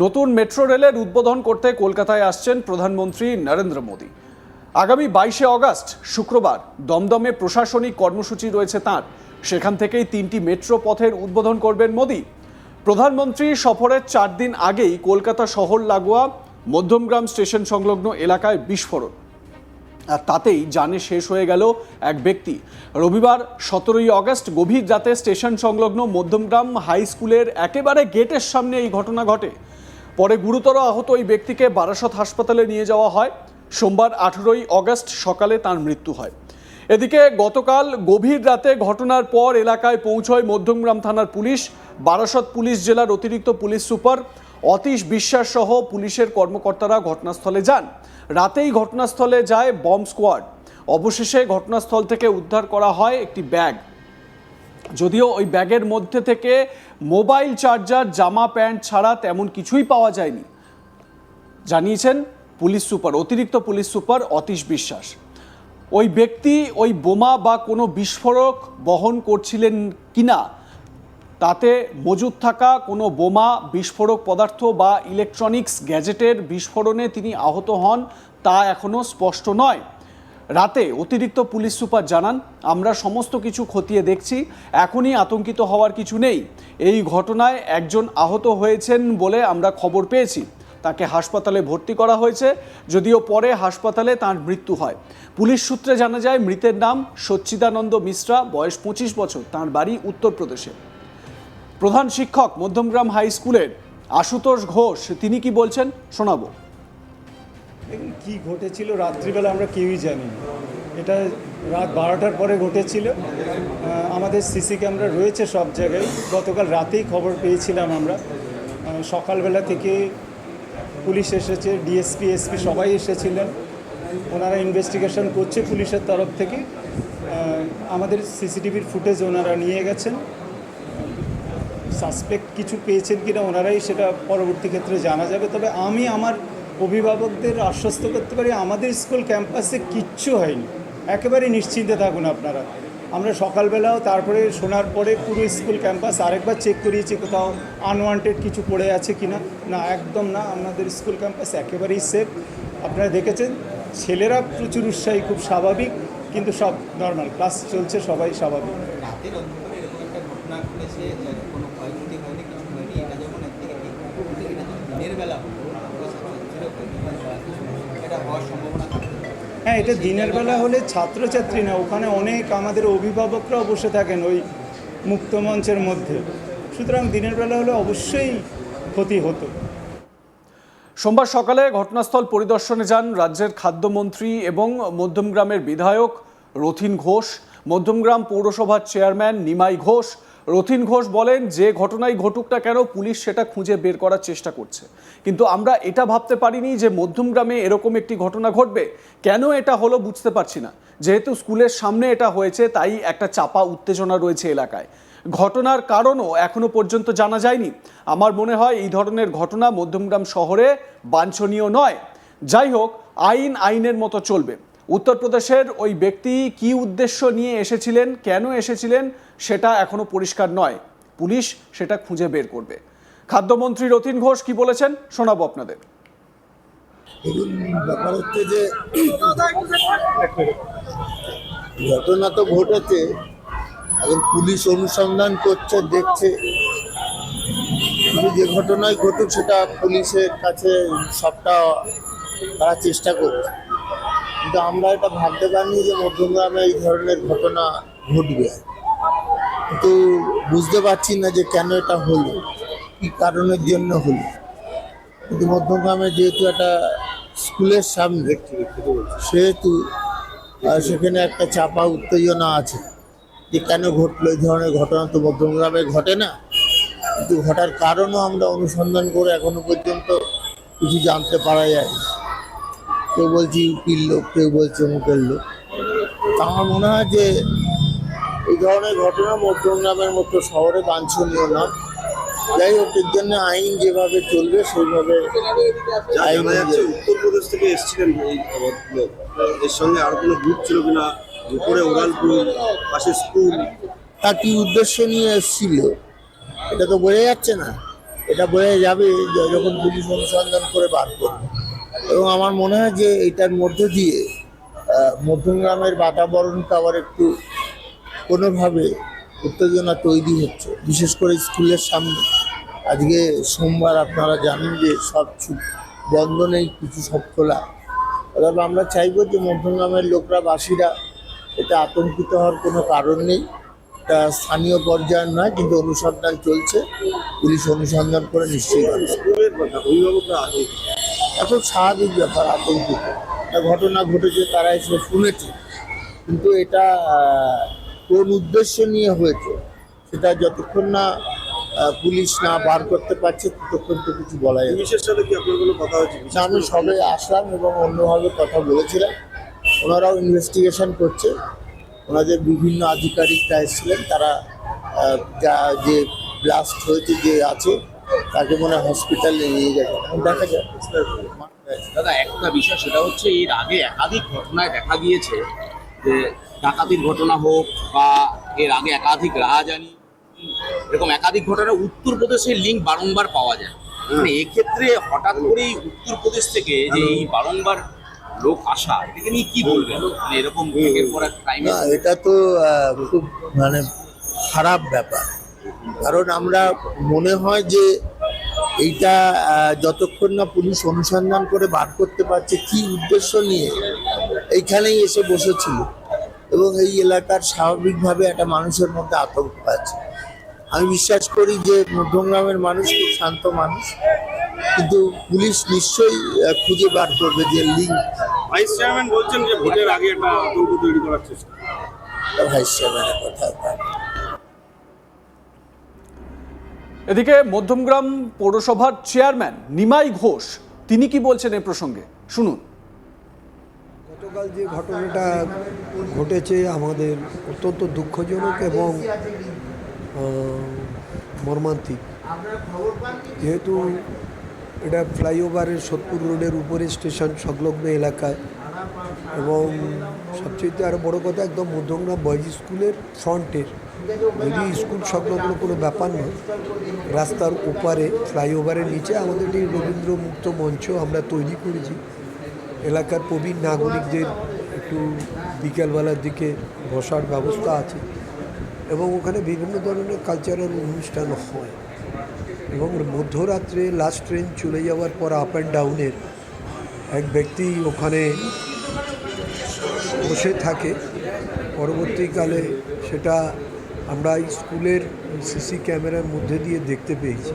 নতুন মেট্রো রেলের উদ্বোধন করতে কলকাতায় আসছেন প্রধানমন্ত্রী নরেন্দ্র মোদী। আগামী বাইশে অগস্ট, শুক্রবার, দমদমে প্রশাসনিক কর্মসূচি রয়েছে তাঁর। সেখান থেকেই তিনটি মেট্রো পথের উদ্বোধন করবেন মোদী। প্রধানমন্ত্রী সফরের চার দিন আগেই কলকাতা শহর লাগোয়া, মধ্যমগ্রাম স্টেশন সংলগ্ন এলাকায় বিস্ফোরণ। আর তাতেই জানে শেষ হয়ে গেল এক ব্যক্তি। রবিবার সতেরোই অগস্ট গভীর রাতে স্টেশন সংলগ্ন মধ্যমগ্রাম হাই স্কুলের একেবারে গেটের সামনে এই ঘটনা ঘটে। পরে গুরুতর আহত ওই ব্যক্তিকে বারাসত হাসপাতালে নিয়ে যাওয়া হয়। সোমবার আঠেরোই অগস্ট সকালে তার মৃত্যু হয়। এদিকে গতকাল গভীর রাতে ঘটনার পর এলাকায় পৌঁছয় মধ্যমগ্রাম থানার পুলিশ। বারাসত পুলিশ জেলার অতিরিক্ত পুলিশ সুপার অতীশ বিশ্বাস সহ পুলিশের কর্মকর্তারা ঘটনাস্থলে যান। রাতেই ঘটনাস্থলে যায় বম্ব স্কোয়াড। অবশেষে ঘটনাস্থল থেকে উদ্ধার করা হয় একটি ব্যাগ। যদিও ওই ব্যাগের মধ্যে থেকে মোবাইল চার্জার, জামা, প্যান্ট ছাড়া তেমন কিছুই পাওয়া যায়নি। জানিয়েছেন পুলিশ সুপার, অতিরিক্ত পুলিশ সুপার অতীশ বিশ্বাস। ওই ব্যক্তি ওই বোমা বা কোনো বিস্ফোরক বহন করছিলেন কিনা, তাতে মজুদ থাকা কোনো বোমা, বিস্ফোরক পদার্থ বা ইলেকট্রনিক্স গ্যাজেটের বিস্ফোরণে তিনি আহত হন তা এখনও স্পষ্ট নয়। রাতে অতিরিক্ত পুলিশ সুপার জানান, আমরা সমস্ত কিছু খতিয়ে দেখছি, এখনই আতঙ্কিত হওয়ার কিছু নেই। এই ঘটনায় একজন আহত হয়েছেন বলে আমরা খবর পেয়েছি। তাকে হাসপাতালে ভর্তি করা হয়েছে, যদিও পরে হাসপাতালে তার মৃত্যু হয়। পুলিশ সূত্রে জানা যায়, মৃতের নাম সচ্চিদানন্দ মিশ্রা, বয়স পঁচিশ বছর, তার বাড়ি উত্তরপ্রদেশে। প্রধান শিক্ষক মধ্যমগ্রাম হাই স্কুলের আশুতোষ ঘোষ, তিনি কি বলছেন, শোনাবো। দেখুন কী ঘটেছিল? রাত্রিবেলা আমরা কেউই জানি এটা রাত বারোটার পরে ঘটেছিল। আমাদের সিসি ক্যামেরা রয়েছে সব জায়গায়। গতকাল রাতেই খবর পেয়েছিলাম আমরা। সকালবেলা থেকে পুলিশ এসেছে ডিএসপি এসপি সবাই এসেছিলেন। ওনারা ইনভেস্টিগেশন করছে পুলিশের তরফ থেকে। আমাদের সিসিটিভির ফুটেজ ওনারা নিয়ে গেছেন। সাসপেক্ট কিছু পেয়েছেন কিনা ওনারাই সেটা পরবর্তী ক্ষেত্রে জানা যাবে। তবে আমি আমার অভিভাবকদের আশ্বস্ত করতে পারি, আমাদের স্কুল ক্যাম্পাসে কিচ্ছু হয়নি। একেবারে নিশ্চিন্তে থাকুন আপনারা। আমরা সকালবেলাও, তারপরে শোনার পরে পুরো স্কুল ক্যাম্পাস আরেকবার চেক করিয়েছি কোথাও আনওয়ান্টেড কিছু পড়ে আছে কিনা। না, একদম না, আমাদের স্কুল ক্যাম্পাস একেবারেই সেফ আপনারা দেখেছেন, ছেলেরা প্রচুর উৎসাহী, খুব স্বাভাবিক, কিন্তু সব নর্মাল ক্লাস চলছে, সবাই স্বাভাবিক রাতের অন্ধকারে এরকম একটা ঘটনা ঘটেছে যার কোনো ক্ষয়ক্ষতি হয়নি কিছু হয়নি এটা যেমন একদিকে ঠিক কিন্তু এটা যদি দিনের বেলা হতো তাহলে ছাত্রছাত্রীরা ক্ষতি বা কিছু এটা হওয়ার সম্ভাবনা হ্যাঁ এটা দিনের বেলা হলে ছাত্রছাত্রী না ওখানে অনেক আমাদের অভিভাবকরাও বসে থাকেন ওই মুক্ত মঞ্চের মধ্যে। সুতরাং দিনের বেলা হলে অবশ্যই ক্ষতি হতো। সোমবার সকালে ঘটনাস্থল পরিদর্শনে যান রাজ্যের খাদ্যমন্ত্রী এবং মধ্যমগ্রামের বিধায়ক রথিন ঘোষ মধ্যমগ্রাম পৌরসভার চেয়ারম্যান নিমাই ঘোষ রথিন ঘোষ বলেন, যে ঘটনাই ঘটুক না কেন, পুলিশ সেটা খুঁজে বের করার চেষ্টা করছে। কিন্তু আমরা এটা ভাবতে পারিনি যে মধ্যমগ্রামে এরকম একটি ঘটনা ঘটবে। কেন এটা হলো বুঝতে পারছি না। যেহেতু স্কুলের সামনে এটা হয়েছে, তাই একটা চাপা উত্তেজনা রয়েছে এলাকায়। ঘটনার কারণও এখনও পর্যন্ত জানা যায়নি। আমার মনে হয় এই ধরনের ঘটনা মধ্যমগ্রাম শহরে বাঞ্ছনীয় নয়। যাই হোক, আইন আইনের মতো চলবে। উত্তরপ্রদেশের ওই ব্যক্তি কি উদ্দেশ্য নিয়ে এসেছিলেন, কেন এসেছিলেন সেটা এখনও পরিষ্কার নয়। পুলিশ সেটা খুঁজে বের করবে। খাদ্যমন্ত্রী রতিন ঘোষ কি বলেছেন? শোনাবো আপনাদের। ব্যাপার হচ্ছে যে ঘটনা তো ঘটেছে, এখন পুলিশ অনুসন্ধান করছে, দেখছে। যে ঘটনায় ঘটুক, সেটা পুলিশের কাছে সবটা তারা চেষ্টা করছে। কিন্তু আমরা এটা ভাবতে পারিনি যে মধ্যমগ্রামে এই ধরনের ঘটনা ঘটবে। কিন্তু বুঝতে পারছি না যে কেন এটা হলো, কি কারণের জন্য হলো। কিন্তু মধ্যমগ্রামে যেহেতু একটা স্কুলের সামনে, সেহেতু সেখানে একটা চাপা উত্তেজনা আছে যে কেন ঘটলো, এই ধরনের ঘটনা তো মধ্যমগ্রামে ঘটে না। কিন্তু ঘটার কারণও আমরা অনুসন্ধান করে এখনও পর্যন্ত কিছু জানতে পারা যায় কেউ বলছে ইউপির লোক, কেউ বলছে মুখের লোক। তা আমার মনে হয় যে ধরনের ঘটনা মধ্যমগ্রামের মতো শহরে বাঞ্ছনীয় না। যাই হোক এর জন্য আইন যেভাবে চলবে সেইভাবে উত্তরপ্রদেশ থেকে এসেছিলেন এই এর সঙ্গে আর কোনো গ্রুপ ছিল কিনা? উপরে ওরালপুর পাশে স্কুল। তা কি উদ্দেশ্য নিয়ে এসেছিল? এটা তো বোঝা যাচ্ছে না। এটা বোঝা যাবে যখন পুলিশ অনুসন্ধান করে বার করবে। এবং আমার মনে হয় যে এটার মধ্যে দিয়ে মধ্যমগ্রামের বাতাবরণটা আবার একটু কোনোভাবে উত্তেজনা তৈরি হচ্ছে। বিশেষ করে স্কুলের সামনে। আজকে সোমবার আপনারা জানেন যে সব বন্ধ নেই কিছু সব খোলা। তবে আমরা চাইব যে মধ্যমগ্রামের লোকরা বাসীরা এটা আতঙ্কিত হওয়ার কোনো কারণ নেই। এটা স্থানীয় পর্যায়ের নয় কিন্তু অনুসন্ধান চলছে। পুলিশ অনুসন্ধান করে নিশ্চয়ই এখন স্বাভাবিক ব্যাপার আতঙ্কিত। ঘটনা ঘটেছে তারা এসে শুনেছে। কিন্তু এটা কোন উদ্দেশ্য নিয়ে হয়েছে সেটা যতক্ষণ না পুলিশ না বার করতে পারছে ততক্ষণ তো কিছু বলা। পুলিশের সাথে কি আপনার কোনো কথা হয়েছে? আমি সবে আসলাম এবং অন্যভাবে কথা বলেছিলাম। ওনারাও ইনভেস্টিগেশন করছে। ওনাদের বিভিন্ন আধিকারিকরা এসেছিলেন তারা যা যে ব্লাস্ট হয়েছে যে আছে তাকে মনে হয় হসপিটালে নিয়ে গেছে। দেখা যায় দাদা একটা বিষয় সেটা হচ্ছে এর আগে একাধিক ঘটনায় দেখা গিয়েছে যে ডাকাতির ঘটনা হোক বা এর আগে একাধিক রাহাজানি এরকম একাধিক ঘটনা উত্তরপ্রদেশের লিঙ্ক বারংবার পাওয়া যায়। মানে এক্ষেত্রে হঠাৎ করেই উত্তরপ্রদেশ থেকে যে এই বারংবার লোক আসা এটাকে নিয়ে কি বলবেন? মানে এরকম একের পর এক ক্রাইমে না এটা তো খুব মানে খারাপ ব্যাপার। কারণ আমরা মনে হয় যে এইটা যতক্ষণ না পুলিশ অনুসন্ধান করে বার করতে পারছে কি উদ্দেশ্য নিয়ে এইখানেই এসে বসেছিল এবং এই এলাকার স্বাভাবিকভাবে একটা মানুষের মধ্যে আতঙ্ক আছে। আমি বিশ্বাস করি যে মধ্যমগ্রামের মানুষ খুব শান্ত মানুষ কিন্তু পুলিশ নিশ্চয়ই খুঁজে বার করবে যে লিঙ্ক ভাইস চেয়ারম্যান বলছেন যে ভোটের আগে একটা আতঙ্ক তৈরি করার চেষ্টা। ভাইস চেয়ারম্যানের কথা এদিকে মধ্যমগ্রাম পৌরসভার চেয়ারম্যান নিমাই ঘোষ তিনি কি বলছেন এই প্রসঙ্গে? শুনুন। গতকাল যে ঘটনাটা ঘটেছে আমাদের অত্যন্ত দুঃখজনক এবং মর্মান্তিক। যেহেতু এটা ফ্লাইওভারের সোদপুর রোডের উপরে স্টেশন সংলগ্ন এলাকায় এবং সবচেয়ে আরও বড় কথা, একদম মধ্যমগ্রাম বয়েজ স্কুলের ফ্রন্টের। যদি স্কুল সংলগ্ন কোনো ব্যাপার নয় রাস্তার ওপারে, ফ্লাইওভারের নিচে আমাদের এই রবীন্দ্র মুক্ত মঞ্চ আমরা তৈরি করেছি এলাকার প্রবীণ নাগরিকদের একটু বিকেলবেলার দিকে বসার ব্যবস্থা আছে এবং ওখানে বিভিন্ন ধরনের কালচারাল অনুষ্ঠান হয় এবং মধ্যরাত্রে লাস্ট ট্রেন চলে যাওয়ার পর আপ অ্যান্ড ডাউনের এক ব্যক্তি ওখানে বসে থাকে। পরবর্তীকালে সেটা আমরা স্কুলের সিসি ক্যামেরার মধ্যে দিয়ে দেখতে পেয়েছি।